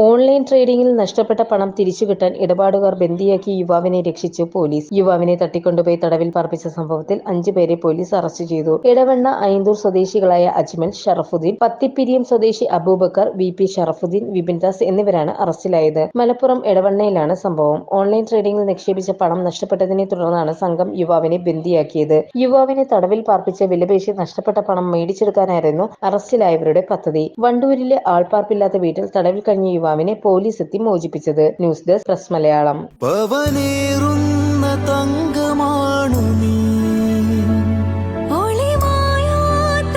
Online ട്രേഡിംഗിൽ നഷ്ടപ്പെട്ട പണം തിരിച്ചു കിട്ടാൻ ഇടപാടുകാർ ബന്ദിയാക്കി യുവാവിനെ രക്ഷിച്ചു പോലീസ്. യുവാവിനെ തട്ടിക്കൊണ്ടുപോയി തടവിൽ പാർപ്പിച്ച സംഭവത്തിൽ അഞ്ചു പേരെ പോലീസ് അറസ്റ്റ് ചെയ്തു. ഇടവണ്ണ ഐന്തൂർ സ്വദേശികളായ അജ്മൽ ഷറഫുദ്ദീൻ പത്തിപ്പിരിയം സ്വദേശി അബൂബക്കർ വി പി ഷറഫുദ്ദീൻ വിപിൻദാസ് എന്നിവരാണ് അറസ്റ്റിലായത്. മലപ്പുറം ഇടവണ്ണയിലാണ് സംഭവം. ഓൺലൈൻ ട്രേഡിംഗിൽ നിക്ഷേപിച്ച പണം നഷ്ടപ്പെട്ടതിനെ തുടർന്നാണ് സംഘം യുവാവിനെ ബന്ദിയാക്കിയത്. യുവാവിനെ തടവിൽ പാർപ്പിച്ച വിലപേശി നഷ്ടപ്പെട്ട പണം മേടിച്ചെടുക്കാനായിരുന്നു അറസ്റ്റിലായവരുടെ പദ്ധതി. വണ്ടൂരിലെ ആൾപ്പാർപ്പില്ലാത്ത വീട്ടിൽ തടവിൽ കഴിഞ്ഞ യുവാവിനെ പോലീസ് എത്തി മോചിപ്പിച്ചത് ന്യൂസ് ഡെസ്ക് പ്രസ് മലയാളം രാജകുമാരി തങ്കമാണു നീ ഒളിമായാത്ത